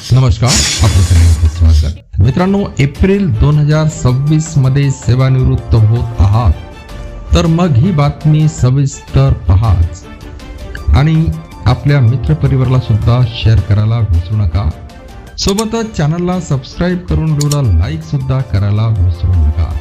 नमस्कार स्वागत. मित्रांनो एप्रिल दोन हजार सव्वीसमध्ये सेवानिवृत्त होत आहात. तर मग ही बातमी सविस्तर पहाच. आणि आपल्या मित्रपरिवाराला सुद्धा शेअर करायला विसरू नका. सोबतच चॅनलला सबस्क्राईब करून व्हिडिओला लाईक सुद्धा करायला विसरू नका.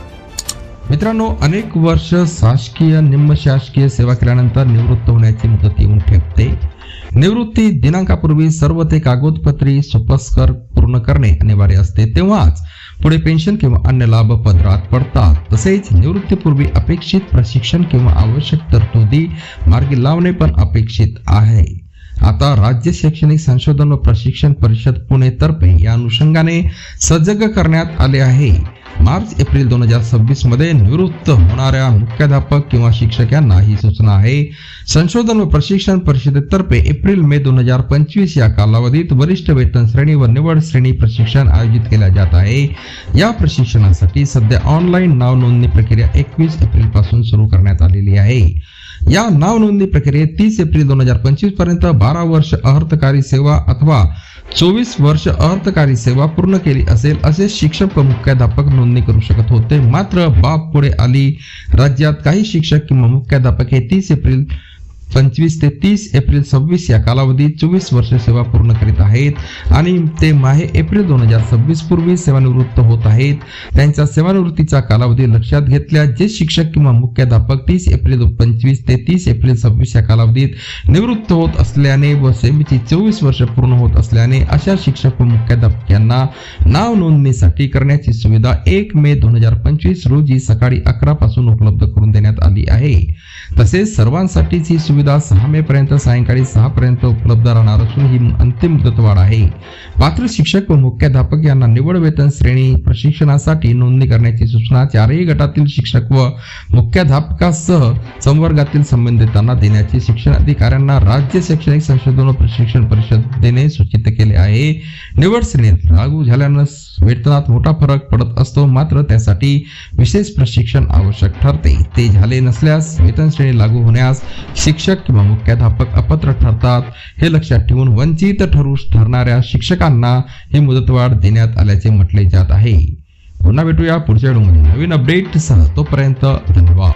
मित्रांनो अनेक वर्ष शासकीय निम्न शासकीय सेवा केल्यानंतर निवृत्त होण्याची मुदत येऊन ठेपते. निवृत्ती दिनांकापूर्वी सर्व ते कागदपत्री सुपस्कर पूर्ण करणे अनिवार्य असते तेव्हाच पुढे पेन्शन किंवा अन्य लाभ पदरात पडतात. तसेच निवृत्तीपूर्वी अपेक्षित प्रशिक्षण किंवा आवश्यक तरतुदी मार्गी लावणे पण अपेक्षित आहे. आता राज्य शैक्षणिक संशोधन व प्रशिक्षण परिषद पुणे तर्फे या अनुषंगाने सजग करण्यात आले आहे. मार्च एप्रिल दोन हजार सव्वीसमध्ये निवृत्त होणाऱ्या मुख्याध्यापक किंवा शिक्षक यांना ही सूचना आहे. संशोधन व प्रशिक्षण परिषदेतर्फे एप्रिल मे दोन हजार पंचवीस या कालावधीत वरिष्ठ वेतन श्रेणी व निवड श्रेणी प्रशिक्षण आयोजित केल्या जात आहे. या प्रशिक्षणासाठी सध्या ऑनलाईन नाव नोंदणी प्रक्रिया एकवीस एप्रिलपासून सुरू करण्यात आलेली आहे. या नाव नोंदणी प्रक्रियेत तीस एप्रिल दोन हजार पंचवीसपर्यंत बारा वर्ष अर्थकारी सेवा अथवा चोवीस वर्ष अर्थकारी सेवा पूर्ण केली असेल असे शिक्षक मुख्याध्यापक नोंदणी करू शकत होते. मात्र बाब पुढे आली. राज्यात काही शिक्षक किंवा मुख्याध्यापक हे तीस एप्रिल पंचवीस ते तीस एप्रिल सव्वीस या कालावधीत चोवीस वर्ष सेवा पूर्ण करीत आहेत. आणि ते माहे एप्रिल दोन हजार सव्वीस पूर्वी सेवानिवृत्त होत आहेत. त्यांच्या सेवानिवृत्तीचा कालावधी लक्षात घेतल्या जे शिक्षक किंवा मुख्याध्यापक तीस एप्रिल पंचवीस ते तीस एप्रिल सव्वीस या कालावधीत निवृत्त होत असल्याने व सेवेची चोवीस वर्ष पूर्ण होत असल्याने अशा शिक्षक व मुख्याध्यापक यांना नाव नोंदणीसाठी करण्याची सुविधा एक मे दोन हजार पंचवीस रोजी सकाळी अकरा पासून उपलब्ध करून देण्यात आली आहे. तसेच सर्वांसाठीच ही सुविधा सहा मे पर्यंत सायंकाळी सहा पर्यंत उपलब्ध राहणार असून ही अंतिम मुदतवाढ आहे. पात्र शिक्षक व मुख्याध्यापक यांना निवड वेतन श्रेणी प्रशिक्षणासाठी नोंदणी करण्याची सूचना चारही गटातील शिक्षक व मुख्याध्यापकासह संवर्गातील संबंधितांना देण्याची शिक्षण अधिकाऱ्यांना राज्य शैक्षणिक संशोधन व प्रशिक्षण परिषदेने सूचित केले आहे. निवड श्रेणीत लागू झाल्यानं वेतनात मोठा फरक पडत असतो. मात्र त्यासाठी विशेष प्रशिक्षण आवश्यक ठरते. ते झाले नसल्यास वेतन श्रेणी लागू होण्यास शिक्षक किंवा मुख्याध्यापक अपात्र ठरतात. हे लक्षात ठेवून वंचित ठरू ठरणाऱ्या शिक्षकांना ही मुदतवाढ देण्यात आल्याचे म्हटले जात आहे. पुन्हा भेटूया पुढच्या व्हिडिओमध्ये. नवीन अपडेटसह तोपर्यंत धन्यवाद.